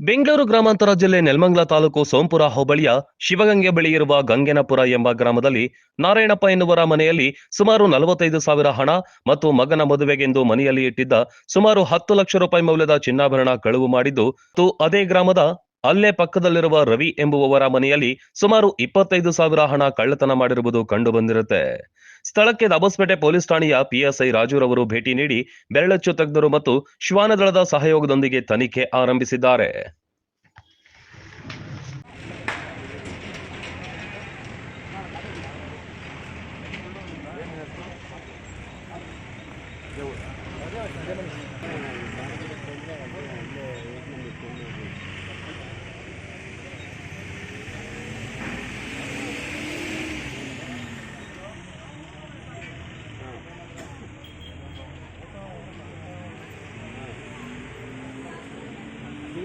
ಬೆಂಗಳೂರು ಗ್ರಾಮಾಂತರ ಜಿಲ್ಲೆ ನೆಲಮಂಗಲ ತಾಲೂಕು ಸೋಂಪುರ ಹೋಬಳಿಯ ಶಿವಗಂಗೆ ಬಳಿ ಇರುವ ಗಂಗೆನಪುರ ಎಂಬ ಗ್ರಾಮದಲ್ಲಿ ನಾರಾಯಣಪ್ಪ ಎನ್ನುವರ ಮನೆಯಲ್ಲಿ ಸುಮಾರು ನಲವತ್ತೈದು ಸಾವಿರ ಹಣ ಮತ್ತು ಮಗನ ಮದುವೆಗೆಂದು ಮನೆಯಲ್ಲಿ ಇಟ್ಟಿದ್ದ ಸುಮಾರು ಹತ್ತು ಲಕ್ಷ ರೂಪಾಯಿ ಮೌಲ್ಯದ ಚಿನ್ನಾಭರಣ ಕಳುವು ಮಾಡಿದ್ದು ಅದೇ ಗ್ರಾಮದ ಅಲ್ಲೇ ಪಕ್ಕದಲ್ಲಿರುವ ರವಿ ಎಂಬುವವರ ಮನೆಯಲ್ಲಿ ಸುಮಾರು ಇಪ್ಪತ್ತೈದು ಸಾವಿರ ಹಣ ಕಳ್ಳತನ ಮಾಡಿರುವುದು ಕಂಡು ಬಂದಿರುತ್ತೆ. ಸ್ಥಳಕ್ಕೆ ದಬಸ್ಪೇಟೆ ಪೊಲೀಸ್ ಠಾಣೆಯ ಪಿಎಸ್ಐ ರಾಜುರವರು ಭೇಟಿ ನೀಡಿ ಬೆರಳಚ್ಚು ತಜ್ಞರು ಮತ್ತು ಶ್ವಾನದಳದ ಸಹಯೋಗದೊಂದಿಗೆ ತನಿಖೆ ಆರಂಭಿಸಿದ್ದಾರೆ.